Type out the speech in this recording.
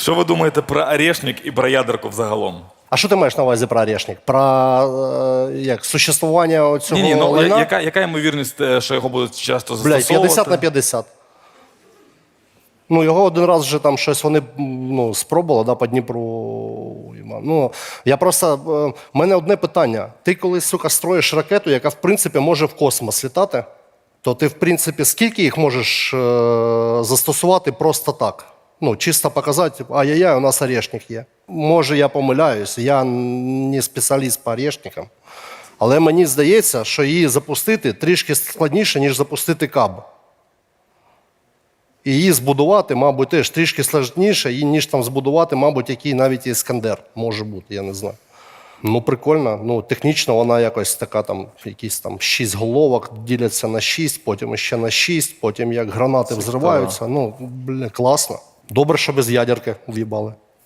Що ви думаєте про орешник і про ядерку взагалом? А що ти маєш на увазі про орешник? Про е, як, существування цього Ні, ні, ну лайна? яка, яка ймовірність, е, що його будуть часто Блядь, застосовувати? 50 на 50. Ну, його один раз вже там щось вони м, ну, спробували да, по Дніпру. Єма. Ну, я просто. е, в мене одне питання. Ти коли, сука, строїш ракету, яка, в принципі, може в космос літати, то ти, в принципі, скільки їх можеш е, застосувати просто так? Ну, чисто показати, ай-яй-яй, у нас орешник є. Може, я помиляюсь, я не спеціаліст по орешникам. Але мені здається, що її запустити трішки складніше, ніж запустити каб. І її збудувати, мабуть, теж трішки складніше, ніж там збудувати, мабуть, який навіть іскандер може бути, я не знаю. Ну, прикольно. Ну, технічно вона якось така там, якісь там шість головок діляться на шість, потім ще на шість, потім як гранати взриваються. Ну, бля, класно. Добре, що без ядерки в'їбали.